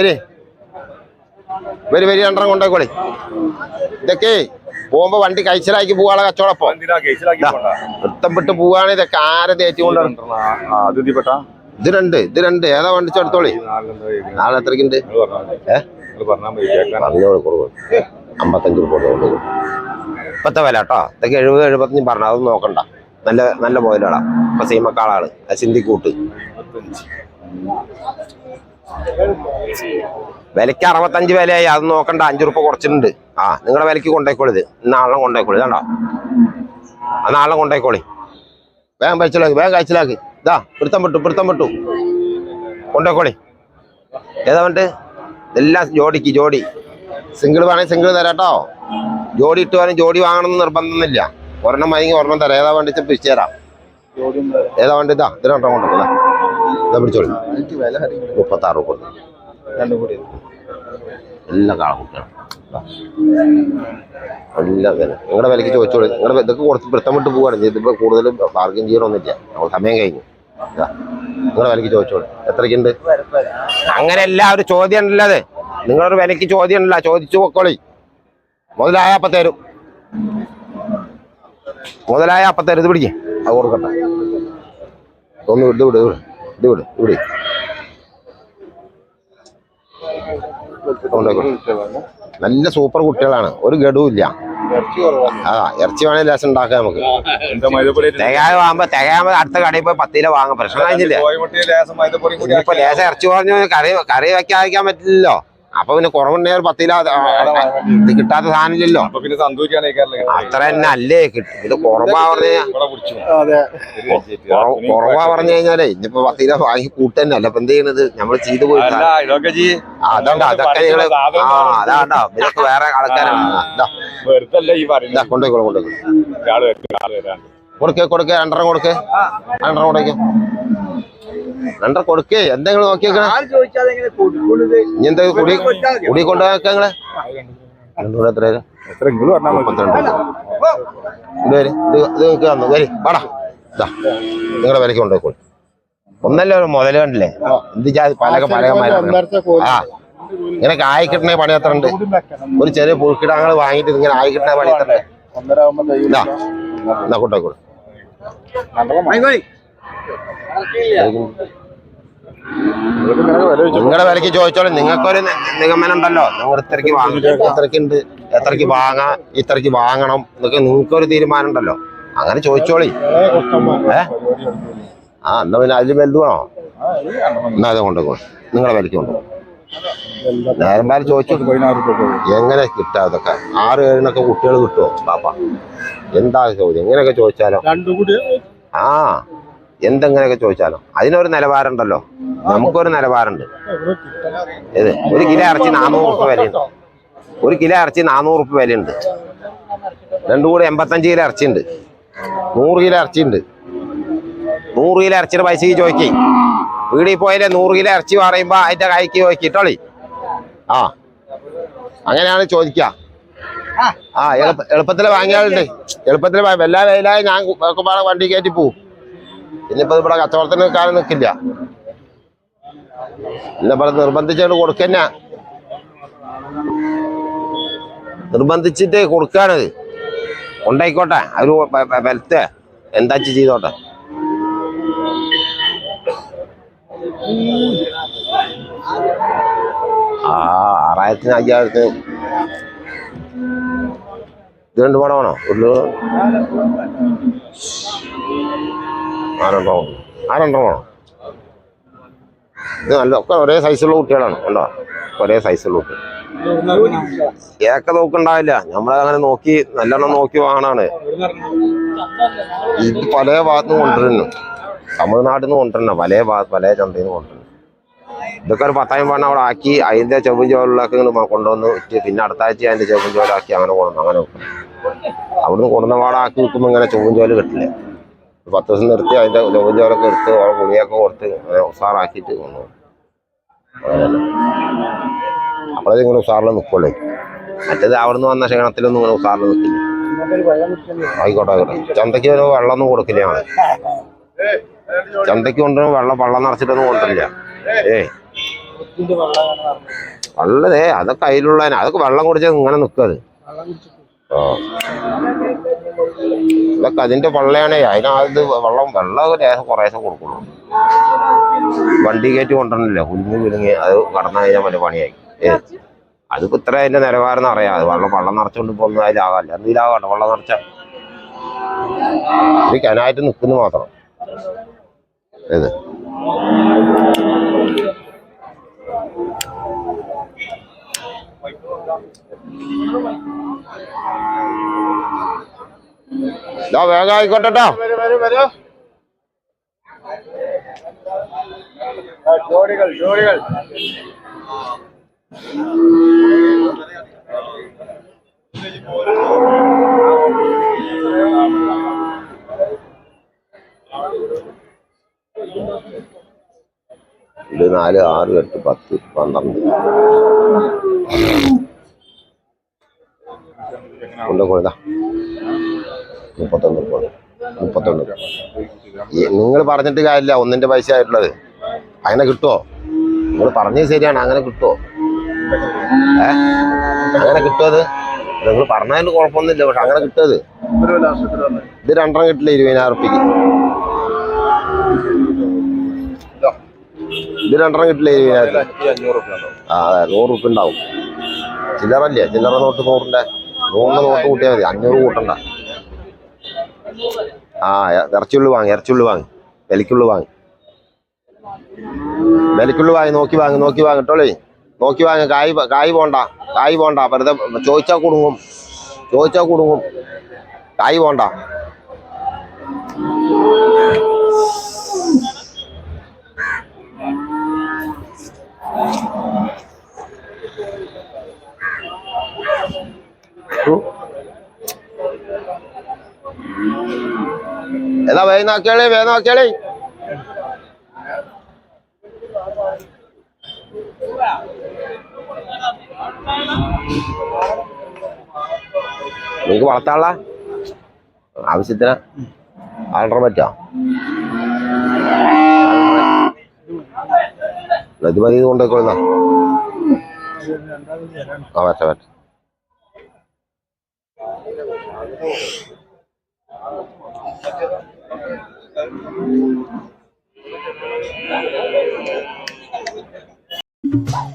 വരി. വരി വരി രണ്ടെണ്ണം കൊണ്ടേക്കോളി ഇതൊക്കെ പോകുമ്പോ വണ്ടി കഴിച്ചിലാക്കി പോവാളെ കച്ചവടപ്പോ. വൃത്തം വിട്ട് പോവാണ് ഇതൊക്കെ. ആരെ തേറ്റി കൊണ്ടാണ് ഇത് രണ്ട് ഇത് രണ്ട്. ഏതാ വണ്ടി എടുത്തോളി? നാളെ എത്രക്കുണ്ട്? പറഞ്ഞോളൂ അമ്പത്തഞ്ച് രൂപ ഇപ്പത്തെ വില കേട്ടോ. ഇതൊക്കെ എഴുപത് എഴുപത്തഞ്ച് പറഞ്ഞു അതൊന്നും നോക്കണ്ട. നല്ല നല്ല മുതലാളാ ഇപ്പൊ സീമക്കാളാണ്. സിന്ധിക്കൂട്ട്. വിലക്ക് അറുപത്തഞ്ച് വിലയായി. അത് നോക്കണ്ട അഞ്ചു രൂപ കുറച്ചിട്ടുണ്ട്. ആ നിങ്ങളുടെ വിലക്ക് കൊണ്ടേക്കോളി നാളെ കൊണ്ടായിക്കോളി ഇതാണ്ടോ? ആ നാളെ കൊണ്ടേക്കോളി. വേഗം കഴിച്ചിലാക്കി വേഗം കഴിച്ചിലാക്കി. ഇതാ പിടുത്തം പെട്ടു പിടുത്തം പെട്ടു കൊണ്ടേക്കോളി. ഏതാ വേണ്ട എല്ലാം ജോഡിക്ക് ജോഡി. സിംഗിൾ വേണമെങ്കിൽ സിംഗിൾ തരാട്ടോ. ജോഡി ഇട്ട് വേണമെങ്കിൽ ജോഡി വാങ്ങണമെന്ന് നിർബന്ധമൊന്നുമില്ല. ഒരെണ്ണം വാങ്ങി ഒരെണ്ണം തരാം. ഏതാ വേണ്ടി പിടിച്ചു തരാം. ഏതാ വേണ്ടി ഇതാ ഇതിനെണ്ണം കൊണ്ടു ഇതാ ഇതാ പിടിച്ചോളി. മുപ്പത്താറ് കൊടുത്തു എല്ലാ കാളക്കുട്ടിയാണ് എല്ലാം തന്നെ നിങ്ങളുടെ വിലക്ക് ചോദിച്ചോളൂ. നിങ്ങളുടെ ഇതൊക്കെ കുറച്ച് വൃത്തം വിട്ട് ഇതിപ്പോൾ ഇതിപ്പോ കൂടുതൽ ബാർഗിൻ ചെയ്യണമൊന്നുമില്ല നമ്മൾ സമയം കഴിഞ്ഞു. നിങ്ങളുടെ വിലക്ക് ചോദിച്ചോളൂ. എത്രയ്ക്കുണ്ട്? അങ്ങനെയല്ല ഒരു ചോദ്യം ഉണ്ടല്ലോ അത്. നിങ്ങളൊരു വിലക്ക് ചോദ്യം ഉണ്ടല്ല. ചോദിച്ചു പൊക്കോളി. മുതലായ അപ്പ തരും. മുതലായ അപ്പ തരും. ഇത് പിടിക്കേ. അത് കൊടുക്കട്ടെ. ഒന്ന് വിട് വിട് വിട്. ഇത് വിട് ഇവിടെ. നല്ല സൂപ്പർ കുട്ടികളാണ്. ഒരു ഗഡുവും ഇല്ല. ആ ഇറച്ചി വേണേ ലേശം ഉണ്ടാക്കാം നമുക്ക്. എന്താ വാങ്ങുമ്പോ തികയാകുമ്പോ അടുത്ത കടയിൽ പോയി പത്ത് കിലോ വാങ്ങാം പ്രശ്നം കഴിഞ്ഞില്ല ഇപ്പൊ ലേശം ഇറച്ചി പറഞ്ഞു കറി കറി വെക്കാതിരിക്കാൻ പറ്റില്ലല്ലോ. അപ്പൊ പിന്നെ കുറവുണ്ടെങ്കിൽ ഒരു പത്ത് ആ, ആ, ഇത് കിട്ടാത്ത സാധനമില്ലല്ലോ. അത്ര തന്നെ അല്ലേ? കിട്ടും ഇത് കുറവാ പറഞ്ഞു കുറവ്- പറഞ്ഞു കഴിഞ്ഞാലേ ഇനിയിപ്പോ പത്തില വാങ്ങി കൂട്ടന്നെ. അല്ല ഇപ്പൊ എന്ത് ചെയ്യണത്? നമ്മൾ ചെയ്തു പോയി. അല്ല ഇതൊക്കെ ജി അതുകൊണ്ട് അതൊക്കെ നിങ്ങൾ ആ അതാണ്ടോ. ഇതൊക്കെ വേറെ ആൾക്കാരാണ് കൊണ്ടുപോയി കൊടുക്കേ കൊടുക്കേ. രണ്ടെണ്ണം കൊടുക്കേ. രണ്ടെണ്ണം കൊടുക്കേ. രണ്ടെണ്ണം കൊടുക്കേ. എന്തെങ്കിലും നോക്കിയേക്കണേ ഇനി എന്താ കുടി കുടി കൊണ്ടുപോയൊക്കെ നിങ്ങൾ? രണ്ടുകൂടെ എത്ര ഇങ്ങൾ പറഞ്ഞാൽ മതി. മുപ്പത്തിരണ്ട്. ഇത് വരി. ഇത് ഇത് നിങ്ങക്ക് തന്നു. വരി. വാടാ. ഇതാ നിങ്ങളുടെ വിലക്ക് കൊണ്ടുപോയിക്കോളൂ. ഒന്നല്ല ഒരു മുതൽ കണ്ടില്ലേ? എന്ത് ജാതി പല പലകന്മാരും ആ. ഇങ്ങനെ കായ് കിട്ടണ പണി എത്ര ഉണ്ട്. ഒരു ചെറിയ പുഴുക്കിടങ്ങൾ വാങ്ങിയിട്ട് ഇങ്ങനെ ആയി കിട്ടണ പണി എത്ര ഉണ്ട്. എന്നാ കൊണ്ടുപോയിക്കോളൂ. നിങ്ങളുടെ വിലക്ക് ചോദിച്ചോളൂ. നിങ്ങൾക്കൊരു നിഗമനം ഉണ്ടല്ലോ നിങ്ങൾ ഇത്രയ്ക്ക് വാങ്ങും ഇത്രയ്ക്ക് ഉണ്ട് എത്രയ്ക്ക് വാങ്ങാം ഇത്രയ്ക്ക് വാങ്ങണം. എന്നൊക്കെ നിങ്ങൾക്കൊരു തീരുമാനം ഉണ്ടല്ലോ അങ്ങനെ ചോദിച്ചോളി. ഏ? ആ എന്നാ പിന്നെ അതിൽ വലുത് വേണോ എന്നാ അത് കൊണ്ടുപോകും നിങ്ങളെ വിലക്ക് കൊണ്ടുപോകും നേരന്മാര് ചോദിച്ചു. എങ്ങനെ കിട്ടാ ഇതൊക്കെ? ആറ് ഏഴിനൊക്കെ കുട്ടികൾ കിട്ടുമോ പാപ്പ എന്താ ചോദ്യം? എങ്ങനെയൊക്കെ ചോദിച്ചാലോ? ആ. എന്തെങ്ങനെയൊക്കെ ചോദിച്ചാലോ അതിനൊരു നിലവാരമുണ്ടല്ലോ. നമുക്കൊരു നിലവാരമുണ്ട്. ഇത് ഒരു കിലോ ഇറച്ചി നാനൂറ് ഉറുപ്പ് വിലയുണ്ട്. ഒരു കിലോ ഇറച്ചി നാനൂറ് ഉറുപ്പ് വിലയുണ്ട്. രണ്ടും കൂടെ എൺപത്തഞ്ച് കിലോ ഇറച്ചിയുണ്ട് നൂറ് കിലോ ഇറച്ചിയുണ്ട് നൂറ് കിലോ ഇറച്ചിയുടെ പൈസ ചോദിക്കേ വീടിൽ പോയാലേ നൂറ് കിലോ ഇറച്ചി പറയുമ്പോ അതിന്റെ കൈക്ക് ചോദിക്കിട്ടോളി ആ. അങ്ങനെയാണ് ചോദിക്കുക ആ എളുപ്പ എളുപ്പത്തിൽ വാങ്ങിയാളുണ്ട് എളുപ്പത്തിൽ എല്ലാ വെയിലായി ഞാൻ ഒക്കെ വണ്ടി കയറ്റി പോവും. ഇന്നിപ്പോ ഇവിടെ കച്ചവടത്തിന് കാലം നിൽക്കില്ല. ഇന്നിപ്പോ നിർബന്ധിച്ചുകൊണ്ട് കൊടുക്കന്നെ. നിർബന്ധിച്ചിട്ട് കൊടുക്കാണത് ഉണ്ടായിക്കോട്ടെ ഒരു ബലത്തെ എന്താ ചെയ്തോട്ടെ? ആ ആറായിരത്തിന് അയ്യായിരത്തിന്. ഇത് രണ്ട് പടമാണോ ഒരു ആരുണ്ടോ വേണോ. ഇത് നല്ല ഒക്കെ ഒരേ സൈസുള്ള കുട്ടികളാണ് കണ്ടോ? ഒരേ സൈസുള്ള കുട്ടികൾ ഏക്ക നോക്കുണ്ടാവില്ല നമ്മളങ്ങനെ നോക്കി നല്ലോണം നോക്കി വാങ്ങണാണ് ഇത് പല ഭാഗത്തുനിന്ന് കൊണ്ടുവരുന്നു. തമിഴ്നാട്ടിൽ നിന്ന് കൊണ്ടുവരണം പല ഭാഗത്ത് പല ചന്തയിൽ നിന്ന് കൊണ്ടുവരുന്നു. ഇതൊക്കെ ഒരു പത്തായം പണം അവിടെ ആക്കി അതിന്റെ ചെവും ചോലൊക്കെ കൊണ്ടുവന്ന് പിന്നെ അടുത്ത ആഴ്ച അതിന്റെ ചെവും ചോലാക്കി അങ്ങനെ കൊണ്ടുവന്നു അങ്ങനെ അവിടുന്ന് കൊണ്ടുവന്ന പാടാക്കി ആക്കി ഇങ്ങനെ ചെവും ചോൽ കിട്ടില്ല. പത്ത് ദിവസം നിർത്തി അതിന്റെ ചോലൊക്കെ എടുത്ത് ഓരോ ഗുളിയൊക്കെ കൊടുത്ത് ഉസാറാക്കിയിട്ട് കൊണ്ടുപോകും. അപ്പോഴത് ഇങ്ങനെ ഉസാറിൽ നിൽക്കുള്ളേ മറ്റേത് അവിടുന്ന് വന്ന ക്ഷീണത്തിലൊന്നും ഇങ്ങനെ ഉസാറിൽ നിൽക്കില്ല ആയിക്കോട്ടെ ആയിക്കോട്ടെ. ചന്തയ്ക്ക് ഒരു വെള്ളമൊന്നും കൊടുക്കില്ല ഞങ്ങൾ ചന്തയ്ക്ക് കൊണ്ട് വെള്ളം വെള്ളം നിറച്ചിട്ടൊന്നും കൊണ്ടില്ല ഏ. വെള്ളം വെള്ളതേ അതൊക്കെ അതിലുള്ളതിനാ അതൊക്കെ വെള്ളം കുടിച്ചാൽ ഇങ്ങനെ നിൽക്കത് വെള്ളം ആ. ഇതൊക്കെ അതിന്റെ പള്ളയാണേ അതിനകത്ത് വെള്ളം വെള്ളം ലേശം കുറേശ്ശെ കൊടുക്കുള്ളൂ. വണ്ടി കയറ്റി കൊണ്ടുവരണില്ല. കുഞ്ഞു കുരുങ്ങി അത് കടന്നു കഴിഞ്ഞാൽ മറ്റേ പണിയായി. ഏ അതിപ്പോ ഇത്ര അതിന്റെ നിലവാരം അറിയാം അത് വെള്ളം വെള്ളം നിറച്ചുകൊണ്ട് പോകുന്ന അതിലാകാല്ല എന്തിലാകട്ടെ വെള്ളം നിറച്ച. കനായിട്ട് നിൽക്കുന്നു മാത്രം. ഇത്. ഇതാ വേഗം ആയിക്കോട്ടെ ട്ടോ. ജോഡികൾ ജോഡികൾ. ഇത് നാല് ആറ് എട്ട് പത്ത് പന്ത്രണ്ട്. കൊണ്ടുപോയതാ കൊടുത്താ മുപ്പത്തൊന്ന് രൂപ മുപ്പത്തൊന്ന്. രൂപ നിങ്ങൾ പറഞ്ഞിട്ട് കാര്യമില്ല ഒന്നിന്റെ പൈസ ആയിട്ടുള്ളത്. അങ്ങനെ കിട്ടുമോ നിങ്ങൾ പറഞ്ഞത് ശരിയാണ് അങ്ങനെ കിട്ടുമോ ഏ? അങ്ങനെ കിട്ടുമത് നിങ്ങൾ പറഞ്ഞതിന് കുഴപ്പമൊന്നുമില്ല പക്ഷെ അങ്ങനെ കിട്ടുമത് ഇത് രണ്ടെണ്ണം കിട്ടില്ല ഇരുപതിനായിരം റുപ്യക്ക് ഇത് രണ്ടെണ്ണം കിട്ടില്ല ഇരുപതിനായിരം ആ അതെ നൂറ് റുപ്യ ഉണ്ടാവും. ചില്ലറല്ലേ ചില്ലറ നോട്ട് നൂറിന്റെ നൂറിന്റെ നോട്ട് കൂട്ടിയാൽ മതി. അഞ്ഞൂറ് കൂട്ടണ്ട. ആ ഇറച്ചിയുള്ളു വാങ്ങി ഇറച്ചിയുള്ളു വാങ്ങി. വിലക്കുള്ളു വാങ്ങി. വിലക്കുള്ളു വാങ്ങി നോക്കി വാങ്ങി നോക്കി വാങ്ങിട്ടോളേ നോക്കി വാങ്ങി കായ് കായ് പോണ്ട കായ് പോണ്ട. വെറുതെ ചോദിച്ചാൽ കുടുങ്ങും. ചോദിച്ചാൽ കുടുങ്ങും. കായ് പോണ്ട. എന്നാ വേഗം വേണോ കേളി നോക്കിയാളേ നിങ്ങക്ക് വളർത്താനുള്ള ആവശ്യത്തിന് ആൾഡർ പറ്റോ ഇത് മതി ഇത് കൊണ്ടുപോയിക്കൊള്ളുന്ന ആ പറ്റ പറ്റ Thank you.